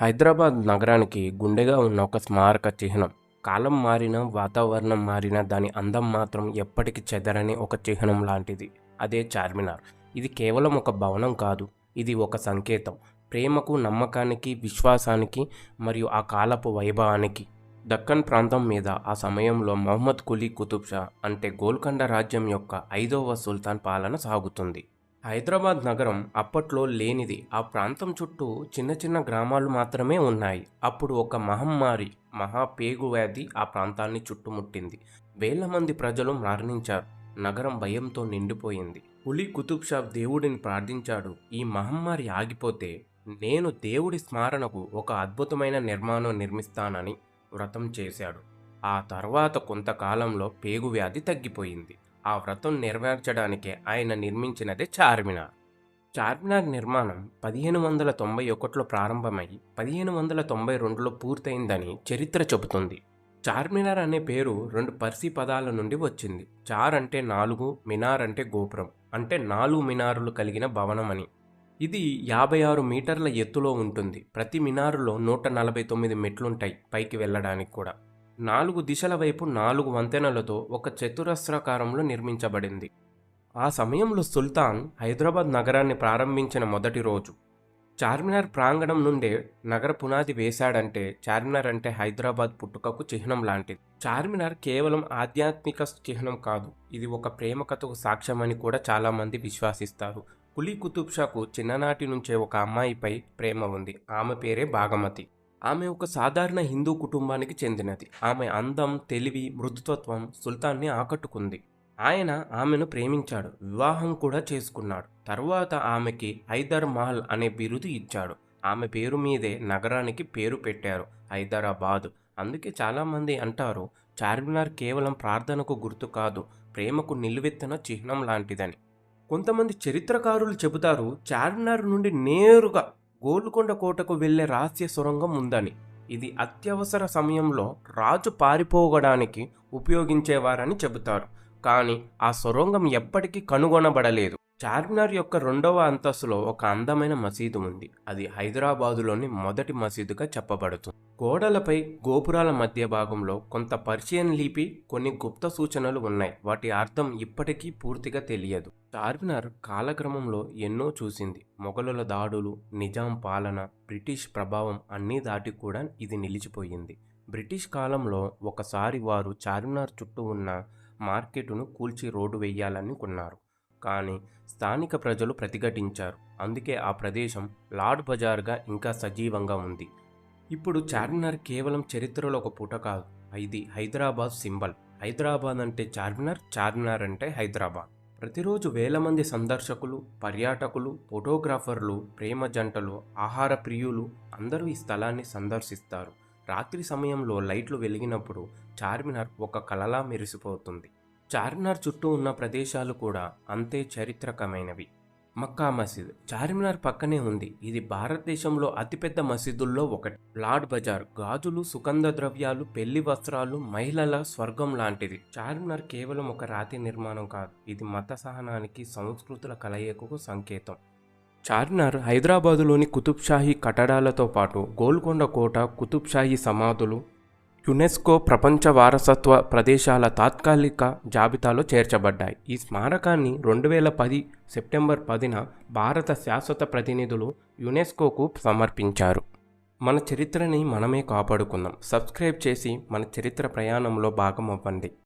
హైదరాబాద్ నగరానికి గుండెగా ఉన్న ఒక స్మారక చిహ్నం. కాలం మారినా వాతావరణం మారినా దాని అందం మాత్రం ఎప్పటికీ చెదరని ఒక చిహ్నం లాంటిది. అదే చార్మినార్. ఇది కేవలం ఒక భవనం కాదు ఇది ఒక సంకేతం. ప్రేమకు నమ్మకానికి విశ్వాసానికి మరియు ఆ కాలపు వైభవానికి. దక్కన్ ప్రాంతం మీద ఆ సమయంలో మొహమ్మద్ కులీ కుతుబ్ షా అంటే గోల్కొండ రాజ్యం యొక్క ఐదవ సుల్తాన్ పాలన సాగుతుంది. హైదరాబాద్ నగరం అప్పట్లో లేనిది. ఆ ప్రాంతం చుట్టూ చిన్న చిన్న గ్రామాలు మాత్రమే ఉన్నాయి. అప్పుడు ఒక మహమ్మారి మహా పేగు వ్యాధి ఆ ప్రాంతాన్ని చుట్టుముట్టింది. వేల మంది ప్రజలు మరణించారు. నగరం భయంతో నిండిపోయింది. పులి కుతుబ్ షా దేవుడిని ప్రార్థించాడు. ఈ మహమ్మారి ఆగిపోతే నేను దేవుడి స్మారణకు ఒక అద్భుతమైన నిర్మాణం నిర్మిస్తానని వ్రతం చేశాడు. ఆ తర్వాత కొంతకాలంలో పేగు వ్యాధి తగ్గిపోయింది. ఆ వ్రతం నెరవేర్చడానికి ఆయన నిర్మించినదే చార్మినార్. చార్మినార్ నిర్మాణం పదిహేను వందల తొంభై ఒకటిలో ప్రారంభమై పదిహేను వందల తొంభై రెండులో పూర్తయిందని చరిత్ర చెబుతుంది. చార్మినార్ అనే పేరు రెండు పర్సీ పదాల నుండి వచ్చింది. చార్ అంటే నాలుగు మినార్ అంటే గోపురం అంటే నాలుగు మినారులు కలిగిన భవనం అని ఇది యాభై ఆరు మీటర్ల ఎత్తులో ఉంటుంది. ప్రతి మినారులో నూట నలభై తొమ్మిది మెట్లుంటాయి పైకి వెళ్ళడానికి కూడా. నాలుగు దిశల వైపు నాలుగు వంతెనలతో ఒక చతురస్రాకారంలో నిర్మించబడింది. ఆ సమయంలో సుల్తాన్ హైదరాబాద్ నగరాన్ని ప్రారంభించిన మొదటి రోజు. చార్మినార్ ప్రాంగణం నుండే నగర పునాది వేశాడంటే చార్మినార్ అంటే హైదరాబాద్ పుట్టుకకు చిహ్నం లాంటిది. చార్మినార్ కేవలం ఆధ్యాత్మిక చిహ్నం కాదు ఇది ఒక ప్రేమ కథకు సాక్ష్యమని కూడా చాలామంది విశ్వాసిస్తారు. కులీ కుతుబ్ షాకు చిన్ననాటి నుంచే ఒక అమ్మాయిపై ప్రేమ ఉంది. ఆమె పేరే భాగమతి ఆమె ఒక సాధారణ హిందూ కుటుంబానికి చెందినది. ఆమె అందం తెలివి మృదుత్వం సుల్తాన్ని ఆకట్టుకుంది. ఆయన ఆమెను ప్రేమించాడు వివాహం కూడా చేసుకున్నాడు. తర్వాత ఆమెకి హైదర్ మహల్ అనే బిరుదు ఇచ్చాడు. ఆమె పేరు మీదే నగరానికి పేరు పెట్టారు హైదరాబాద్. అందుకే చాలామంది అంటారు చార్మినార్ కేవలం ప్రార్థనకు గుర్తు కాదు ప్రేమకు నిలువెత్తిన చిహ్నం లాంటిదని. కొంతమంది చరిత్రకారులు చెబుతారు చార్మినార్ నుండి నేరుగా గోల్కొండ కోటకు వెళ్ళే రహస్య సొరంగం ఉందని. ఇది అత్యవసర సమయంలో రాజు పారిపోవడానికి ఉపయోగించేవారని చెబుతారు. కానీ ఆ సొరంగం ఎప్పటికీ కనుగొనబడలేదు. చార్మినార్ యొక్క రెండవ అంతస్తులో ఒక అందమైన మసీదు ఉంది అది హైదరాబాదులోని మొదటి మసీదుగా చెప్పబడుతుంది. గోడలపై గోపురాల మధ్య భాగంలో కొంత పర్షియన్ లిపి కొన్ని గుప్త సూచనలు ఉన్నాయి. వాటి అర్థం ఇప్పటికీ పూర్తిగా తెలియదు. చార్మినార్ కాలక్రమంలో ఎన్నో చూసింది. మొఘలుల దాడులు నిజాం పాలన బ్రిటిష్ ప్రభావం అన్నీ దాటి కూడా ఇది నిలిచిపోయింది. బ్రిటిష్ కాలంలో ఒకసారి వారు చార్మినార్ చుట్టూ ఉన్న మార్కెట్ను కూల్చి రోడ్డు వేయాలనుకున్నారు కానీ స్థానిక ప్రజలు ప్రతిఘటించారు. అందుకే ఆ ప్రదేశం లార్డ్ బజార్గా ఇంకా సజీవంగా ఉంది. ఇప్పుడు చార్మినార్ కేవలం చరిత్రలో ఒక పూట కాదు. ఇది హైదరాబాద్ సింబల్. హైదరాబాద్ అంటే చార్మినార్ చార్మినార్ అంటే హైదరాబాద్. ప్రతిరోజు వేల మంది సందర్శకులు పర్యాటకులు ఫోటోగ్రాఫర్లు ప్రేమ జంటలు ఆహార ప్రియులు అందరూ ఈ స్థలాన్ని సందర్శిస్తారు. రాత్రి సమయంలో లైట్లు వెలిగినప్పుడు చార్మినార్ ఒక కలలా మెరిసిపోతుంది. చార్మినార్ చుట్టూ ఉన్న ప్రదేశాలు కూడా అంతే చరిత్రకమైనవి. మక్కా మసీద్. చార్మినార్ పక్కనే ఉంది. ఇది భారతదేశంలో అతిపెద్ద మసీదుల్లో ఒకటి. లార్డ్ బజార్. గాజులు సుగంధ ద్రవ్యాలు పెళ్ళి వస్త్రాలు మహిళల స్వర్గం లాంటిది. చార్మినార్ కేవలం ఒక రాతి నిర్మాణం కాదు. ఇది మత సహనానికి సంస్కృతుల కలయికకు సంకేతం. చార్మినార్ హైదరాబాదులోని కుతుబ్షాహీ కట్టడాలతో పాటు గోల్కొండ కోట కుతుబ్షాహీ సమాధులు యునెస్కో ప్రపంచ వారసత్వ ప్రదేశాల తాత్కాలిక జాబితాలో చేర్చబడ్డాయి. ఈ స్మారకాన్ని రెండు వేల పది సెప్టెంబర్ పదిన భారత శాశ్వత ప్రతినిధులు యునెస్కోకు సమర్పించారు. మన చరిత్రని మనమే కాపాడుకుందాం సబ్స్క్రైబ్ చేసి మన చరిత్ర ప్రయాణంలో భాగం అవ్వండి